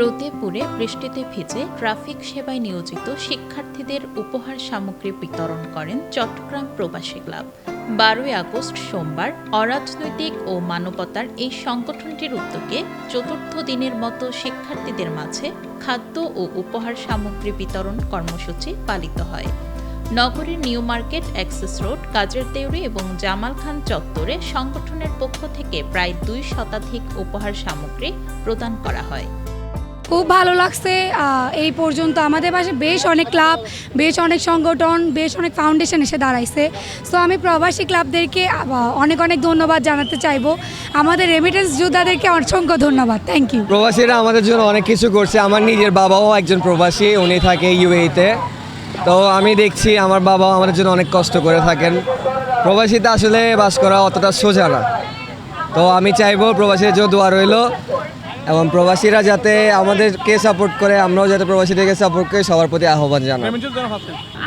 রোদে পুড়ে বৃষ্টিতে ভিজে ট্রাফিক সেবায় নিয়োজিত শিক্ষার্থীদের উপহার সামগ্রী বিতরণ করেন চট্টগ্রাম প্রবাসী ক্লাব। বারোই আগস্ট সোমবার অরাজনৈতিক ও মানবতার এই সংগঠনটির উদ্যোগে চতুর্থ দিনের মতো শিক্ষার্থীদের মাঝে খাদ্য ও উপহার সামগ্রী বিতরণ কর্মসূচি পালিত হয়। নগরীর নিউ মার্কেট, অ্যাক্সেস রোড, কাজের দেউরি এবং জামাল খান চত্বরে সংগঠনের পক্ষ থেকে প্রায় দুই শতাধিক উপহার সামগ্রী প্রদান করা হয়। খুব ভালো লাগছে। এই পর্যন্ত আমাদের পাশে বেশ অনেক ক্লাব, বেশ অনেক সংগঠন, বেশ অনেক ফাউন্ডেশন এসে দাঁড়াইছে। সো আমি প্রবাসী ক্লাবদেরকে অনেক অনেক ধন্যবাদ জানাতে চাইব। আমাদের রেমিটেন্স যোদ্ধাদেরকে অসংখ্য ধন্যবাদ। থ্যাংক ইউ প্রবাসীরা আমাদের জন্য অনেক কিছু করছে। আমার নিজের বাবাও একজন প্রবাসী, উনি থাকে ইউএইতে তো আমি দেখছি আমার বাবাও আমাদের জন্য অনেক কষ্ট করে থাকেন। প্রবাসীতে আসলে বাস করা অতটা সোজা না। তো আমি চাইব প্রবাসীদের জন্য দোয়া রইল। এবং প্রবাসীরা যাতে আমাদেরকে সাপোর্ট করে আমরাও যাতে প্রবাসীদেরকে সাপোর্ট করি সবার প্রতি আহ্বান জানাই।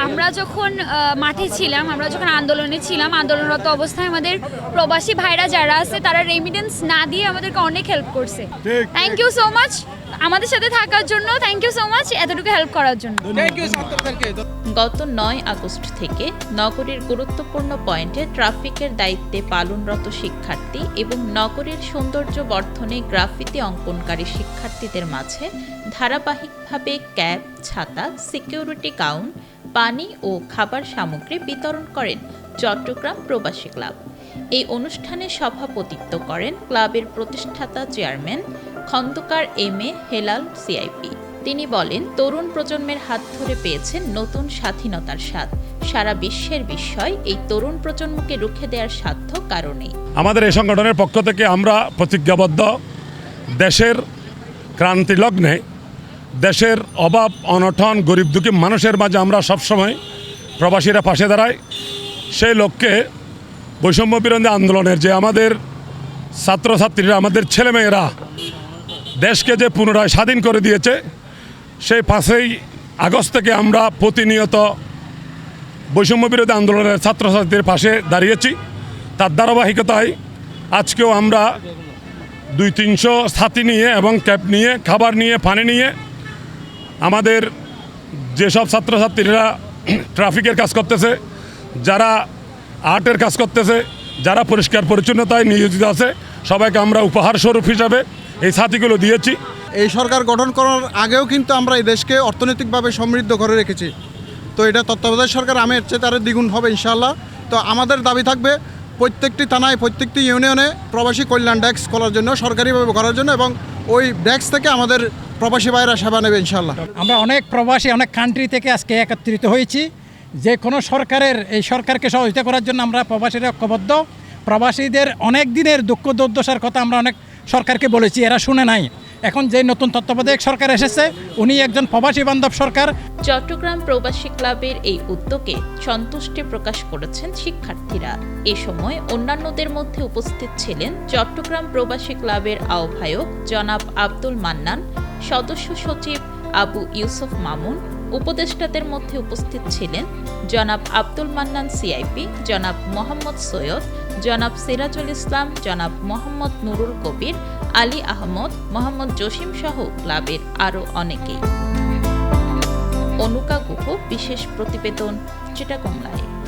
আমরা যখন আহ, মাঠে ছিলাম আমরা যখন আন্দোলনে ছিলাম আন্দোলনরত অবস্থায় আমাদের প্রবাসী ভাইরা যারা আছে তারা রেমিডেন্স না দিয়ে আমাদেরকে অনেক হেল্প করছে। থ্যাংক ইউ সো মাচ আমাদের সাথে থাকার জন্য থ্যাংক ইউ সো মাচ এতটুকু হেল্প করার জন্য। গত নয় আগস্ট থেকে নগরীর গুরুত্বপূর্ণ পয়েন্টে ট্রাফিকের দায়িত্বে পালনরত শিক্ষার্থী এবং নগরীর সৌন্দর্য বর্ধনে গ্রাফিতি অঙ্কনকারী শিক্ষার্থীদের মাঝে ধারাবাহিকভাবে ক্যাব, ছাতা, সিকিউরিটি গাউন, পানি ও খাবার সামগ্রী বিতরণ করেন চট্টগ্রাম প্রবাসী ক্লাব। এই অনুষ্ঠানে সভাপতিত্ব করেন ক্লাবের প্রতিষ্ঠাতা chairman Khandakar M A Helal CIP. তিনি বলেন, তরুণ প্রজন্মের হাত ধরে পেয়েছেন নতুন স্বাধীনতার স্বাদ। সারা বিশ্বের বিস্ময় এই তরুণ প্রজন্মকে রুখে দেওয়ার সাধ্য কারণেই। আমাদের এই সংগঠনের পক্ষ থেকে আমরা প্রতিজ্ঞাবদ্ধ। দেশের ক্রান্তি লগ্নে দেশের অভাব, অনটন, গরিব দুঃখী মানুষের মাঝে আমরা সবসময় প্রবাসীরা পাশে দাঁড়াই। সেই লক্ষ্যে বৈষম্য বিরোধী আন্দোলনের যে আমাদের ছাত্রছাত্রীরা, আমাদের ছেলেমেয়েরা দেশকে যে পুনরায় স্বাধীন করে দিয়েছে সেই পাঁচই আগস্ট থেকে আমরা প্রতিনিয়ত বৈষম্য বিরোধী আন্দোলনের ছাত্রছাত্রীদের পাশে দাঁড়িয়েছি। তার ধারাবাহিকতায় আজকেও আমরা দুই তিনশো ছাতি নিয়ে এবং ক্যাব নিয়ে, খাবার নিয়ে, পানি নিয়ে আমাদের যেসব ছাত্রছাত্রীরা ট্রাফিকের কাজ করতেছে, যারা আর্টের কাজ করতেছে, যারা পরিষ্কার পরিচ্ছন্নতায় নিয়োজিত আছে, সবাইকে আমরা উপহার স্বরূপ হিসাবে এই ছাতিগুলো দিয়েছি। এই সরকার গঠন করার আগেও কিন্তু আমরা এই দেশকে অর্থনৈতিকভাবে সমৃদ্ধ করে রেখেছি। তো এটা তত্ত্বাবধায়ক সরকার আমের চেয়ে তার দ্বিগুণ হবে ইনশাল্লাহ তো আমাদের দাবি থাকবে প্রত্যেকটি থানায়, প্রত্যেকটি ইউনিয়নে প্রবাসী কল্যাণ ডেস্ক করার জন্য, সরকারিভাবে করার জন্য এবং ওই ডেস্ক থেকে আমাদের প্রবাসী ভাইরা সেবা নেবে ইনশাল্লাহ আমরা অনেক প্রবাসী, অনেক কান্ট্রি থেকে আজকে একত্রিত হয়েছি। যে কোনো সরকারের, এই সরকারকে সহযোগিতা করার জন্য আমরা প্রবাসীরা ঐক্যবদ্ধ। প্রবাসীদের অনেক দিনের দুঃখ দুর্দশার কথা আমরা অনেক সরকারকে বলেছি, এরা শুনে নাই। এখন যে নতুন তত্ত্বাবধায়ক সরকার এসেছে, উনি একজন প্রবাসী বান্ধব সরকার। চট্টগ্রাম প্রবাসী ক্লাবের এই উদ্যোগে সন্তুষ্টি প্রকাশ করেছেন শিক্ষার্থীরা। এ সময় অন্যান্যদের মধ্যে উপস্থিত ছিলেন চট্টগ্রাম প্রবাসী ক্লাবের আহ্বায়ক জনাব আব্দুল মান্নান, সদস্য সচিব আবু ইউসুফ মামুন, উপদেষ্টাদের মধ্যে উপস্থিত ছিলেন জনাব আব্দুল মান্নান সিআইপি, জনাব মোহাম্মদ সৈয়দ, জনাব সিরাজুল ইসলাম, জনাব মোহাম্মদ নুরুল কবির আলী আহমদ মোহাম্মদ জসিম সহ ক্লাবের আরও অনেকেই। অনুকা গুহ বিশেষ প্রতিবেদন চিটাগং লাইভ।